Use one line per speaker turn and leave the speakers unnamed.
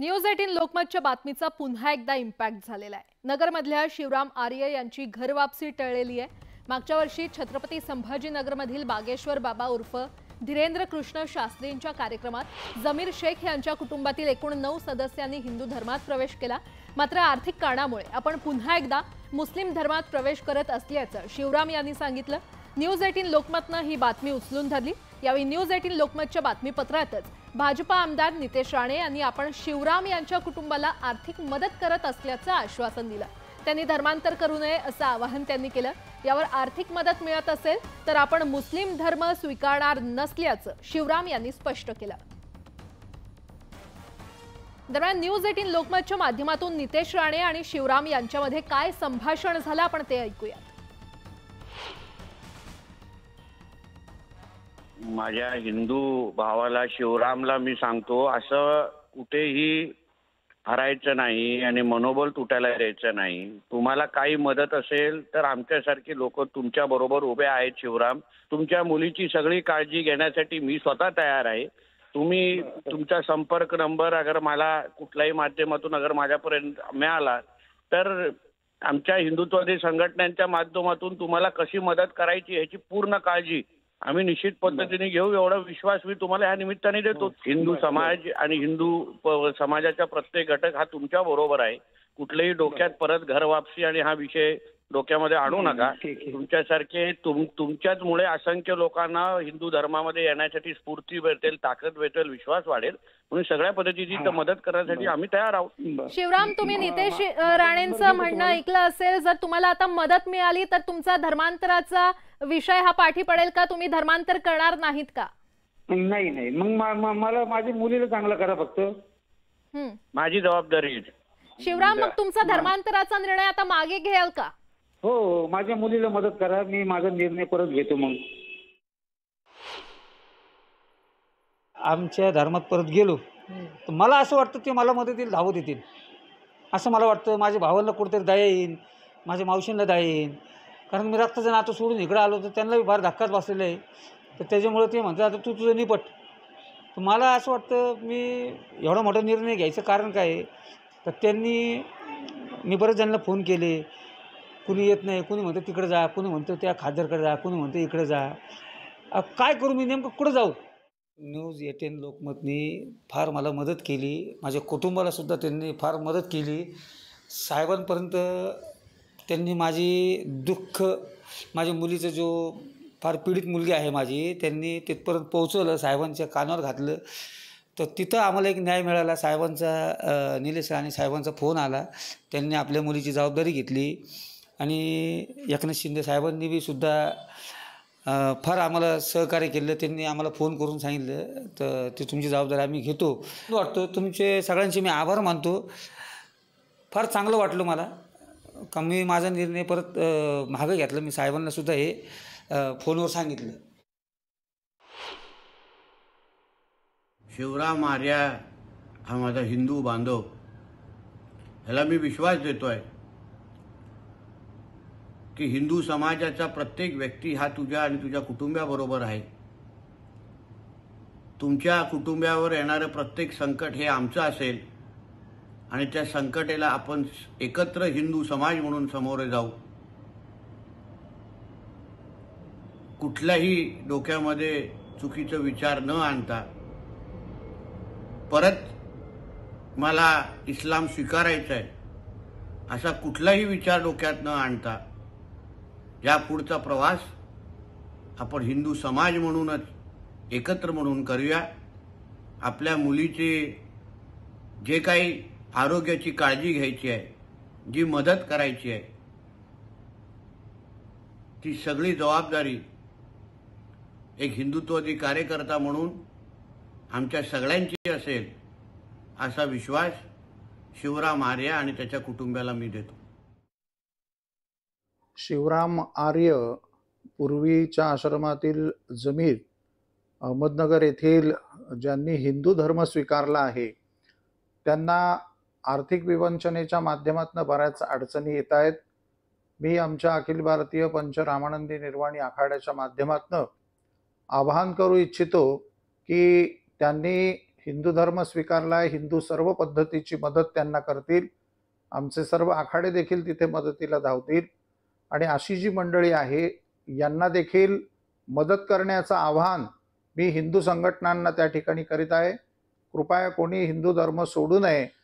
News eighteen लोकमतच्या बातमीचा पुन्हा एकदा इम्पॅक्ट झालेला आहे. नगरमधल्या शिवराम आर्य यांची घरवापसी टळलेली आहे. मागच्या वर्षी छत्रपती संभाजीनगरमधील बागेश्वर बाबा उर्फ धीरेंद्र कृष्ण शास्त्रींच्या कार्यक्रमात जमीर शेख यांच्या कुटुंबातील एकूण नऊ सदस्यांनी हिंदू धर्मात प्रवेश केला. मात्र आर्थिक कारणामुळे आपण पुन्हा एकदा मुस्लिम धर्मात प्रवेश करत असल्याचं शिवराम यांनी सांगितलं. न्यूज एटीन लोकमतनं ही बातमी उचलून धरली. यावेळी न्यूज एटीन लोकमतच्या बातमीपत्रातच भाजपा आमदार नितेश राणे यांनी आपण शिवराम यांच्या कुटुंबाला आर्थिक मदत करत असल्याचं आश्वासन दिलं. त्यांनी धर्मांतर करू नये असं आवाहन त्यांनी केलं. यावर आर्थिक मदत मिळत असेल तर आपण मुस्लिम धर्म स्वीकारणार नसल्याचं शिवराम यांनी स्पष्ट केलं. दरम्यान न्यूज एटीन लोकमतच्या माध्यमातून नितेश राणे आणि शिवराम यांच्यामध्ये काय संभाषण झालं आपण ते ऐकूया.
माझ्या हिंदू भावाला शिवरामला मी सांगतो असं कुठेही हरायचं नाही आणि मनोबल तुटायला द्यायचं नाही. तुम्हाला काही मदत असेल तर आमच्यासारखे लोक तुमच्या बरोबर उभे आहेत शिवराम. तुमच्या मुलीची सगळी काळजी घेण्यासाठी मी स्वतः तयार आहे. तुम्ही तुमचा संपर्क नंबर अगर मला कुठल्याही माध्यमातून अगर माझ्यापर्यंत मिळाला तर आमच्या हिंदुत्वादी संघटनांच्या माध्यमातून तुम्हाला कशी मदत करायची याची पूर्ण काळजी आम्ही निश्चित पद्धतीने घेऊ. एवढा विश्वास मी तुम्हाला या निमित्ताने देतो. हिंदू समाज आणि हिंदू समाजाचा प्रत्येक घटक हा तुमच्या बरोबर आहे. कुठलेही डोक्यात परत घर वापसी आणि हा विषय डोक्यामध्ये आणू नका. तुमच्यासारखे तुम तुमच्याच मुळे असंख्य लोकांना हिंदू धर्मामध्ये येण्यासाठी स्फूर्ती भेटेल ताकद भेटेल विश्वास वाढेल. म्हणून सगळ्या पद्धतीची मदत करण्यासाठी आम्ही तयार आहोत.
शिवराम तुम्ही नितेश राणेंचं म्हणणं ऐकलं असेल जर तुम्हाला आता मदत मिळाली तर तुमचा धर्मांतराचा विषय हा पाठी पडेल का? तुम्ही धर्मांतर करणार नाहीत का?
नाही नाही. मग मला माझ्या मुलीला चांगलं करा फक्त.
हं.
माझी जबाबदारी.
शिवराम मग तुमचा धर्मांतराचा निर्णय आता मागे घ्याल का?
हो हो. माझ्या मुलीला मदत करा. मी माझा निर्णय परत घेतो मग.
आमच्या धर्मात परत गेलो. तर मला असं वाटतं ते मला मदतीला धावत येतील. असं मला वाटतं. माझ्या भावाला कुठेतरी दया येईन. माझ्या मावशींना दया येईन. कारण मी रक्ताचं नातं सोडून इकडं आलो तर त्यांना फार धक्काच बसलेलं आहे. तर त्याच्यामुळे ते म्हणतात आता तू तुझं निपट. तर मला असं वाटतं मी एवढा मोठा निर्णय घ्यायचं कारण काय आहे? तर त्यांनी मी बरेच जणांना फोन केले. कुणी येत नाही कुणी म्हणतं तिकडं जा. कुणी म्हणतं त्या खासदारकडे जा. कुणी म्हणतं इकडे जा. काय करू मी? नेमकं कुठं जाऊ? न्यूज एटेन लोकमतनी फार मला मदत केली. माझ्या कुटुंबालासुद्धा त्यांनी फार मदत केली. साहेबांपर्यंत त्यांनी माझी दुःख माझ्या मुलीचं जो फार पीडित मुलगी आहे माझी त्यांनी तिथपर्यंत पोहोचवलं साहेबांच्या कानावर घातलं. तर तिथं आम्हाला एक न्याय मिळाला. साहेबांचा निलेश आणि साहेबांचा फोन आला. त्यांनी आपल्या मुलीची जबाबदारी घेतली. आणि एकनाथ शिंदे साहेबांनी बी सुद्धा फार आम्हाला सहकार्य केलं. त्यांनी आम्हाला फोन करून सांगितलं तर ते तुमची जबाबदारी आम्ही घेतो. वाटतो. तुमचे सगळ्यांचे मी आभार मानतो. फार चांगलं वाटलं मला. कमी माझा निर्णय परत मागं घेतला. मी साहेबांना सुद्धा हे फोनवर सांगितलं.
शिवराम आर्या हा माझा हिंदू बांधव. ह्याला मी विश्वास देतोय की हिंदू समाजाचा प्रत्येक व्यक्ती हा तुझ्या आणि तुझ्या कुटुंबाबरोबर आहे. तुमच्या कुटुंबावर येणारं प्रत्येक संकट हे आमचं असेल. आणि त्या संकटेला आपण एकत्र हिंदू समाज म्हणून समोरे जाऊ. कुठल्याही डोक्यामध्ये चुकीचं विचार न आणता परत मला इस्लाम स्वीकारायचा आहे असा कुठलाही विचार डोक्यात न आणता या पुढचा प्रवास आपण हिंदू समाज म्हणूनच एकत्र म्हणून करूया. आपल्या मुलीचे जे काही आरोग्याची काळजी घ्यायची आहे जी मदत करायची आहे ती सगळी जबाबदारी एक हिंदुत्वादी कार्यकर्ता म्हणून आमच्या सगळ्यांची असेल असा विश्वास शिवराम आर्य आणि त्याच्या कुटुंबाला मी देतो.
शिवराम आर्य पूर्वीच्या आश्रमातील जमीर अहमदनगर येथील ज्यांनी हिंदू धर्म स्वीकारला आहे त्यांना आर्थिक विवंचनेच्या माध्यमातून बऱ्याच अडचणी येत आहेत. मी आमच्या अखिल भारतीय पंच रामानंदी निर्वाणी आखाड्याच्या माध्यमातून आवाहन करू इच्छितो की त्यांनी हिंदू धर्म स्वीकारला हिंदू सर्व पद्धतीची मदत त्यांना करतील. आमचे सर्व आखाडे देखील तिथे मदतीला धावतील. आणि अशी जी मंडळी आहे यांना देखील मदत करण्याचं आव्हान मी हिंदू संघटनांना त्या ठिकाणी करीत आहे. कृपया कोणी हिंदू धर्म सोडू नये